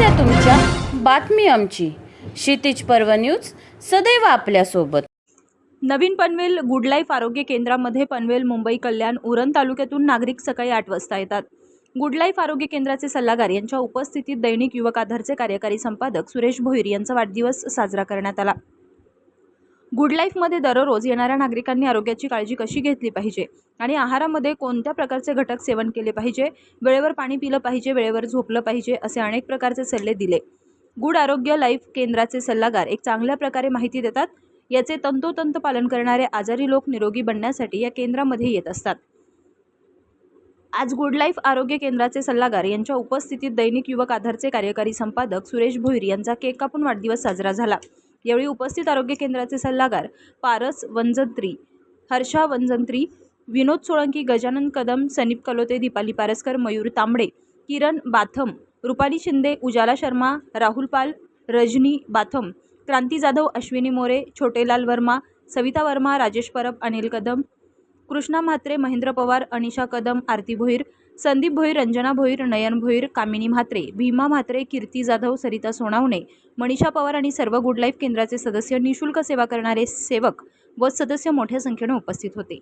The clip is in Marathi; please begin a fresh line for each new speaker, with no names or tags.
समस्या तुमच्या. बातमी आमची. क्षितिज पर्व न्यूज सदैव आपल्यासोबत.
नवीन पनवेल गुड लाईफ आरोग्य केंद्रामध्ये पनवेल मुंबई कल्याण उरण तालुक्यातून नागरिक सकाळी आठ वाजता येतात. गुड लाईफ आरोग्य केंद्राचे सल्लागार यांच्या उपस्थितीत दैनिक युवक आधारचे कार्यकारी संपादक सुरेश भोईर यांचा वाढदिवस साजरा करण्यात आला. गुड लाईफमध्ये दररोज येणाऱ्या नागरिकांनी आरोग्याची काळजी कशी घेतली पाहिजे? आणि आहारामध्ये कोणत्या प्रकारचे घटक सेवन केले पाहिजे? वेळेवर पाणी पिलं पाहिजे वेळेवर झोपलं पाहिजे असे अनेक प्रकारचे सल्ले दिले. गुड आरोग्य लाईफ केंद्राचे सल्लागार एक चांगल्या प्रकारे माहिती देतात. याचे तंतोतंत पालन करणारे आजारी लोक निरोगी बनण्यासाठी या केंद्रामध्ये येत असतात. आज गुड लाईफ आरोग्य केंद्राचे सल्लागार यांच्या उपस्थितीत दैनिक युवक आधारचे कार्यकारी संपादक सुरेश भोईर यांचा केक कापून वाढदिवस साजरा झाला. यावेळी उपस्थित आरोग्य केंद्राचे सल्लागार पारस वंजंत्री हर्षा वंजंत्री विनोद सोळंकी गजानन कदम सनीप कलोते दीपाली पारस्कर मयूर तांबडे किरण बाथम रुपाली शिंदे उजाला शर्मा राहुल पाल रजनी बाथम क्रांती जाधव अश्विनी मोरे छोटेलाल वर्मा सविता वर्मा राजेश परब अनिल कदम कृष्णा म्हात्रे महेंद्र पवार अनिशा कदम आरती भोईर संदीप भोईर रंजना भोईर नयन भोईर कामिनी म्हात्रे भीमा म्हात्रे कीर्ती जाधव सरिता सोनावणे मनीषा पवार आणि सर्व गुड लाईफ केंद्राचे सदस्य निशुल्क सेवा करणारे सेवक व सदस्य मोठ्या संख्येने उपस्थित होते.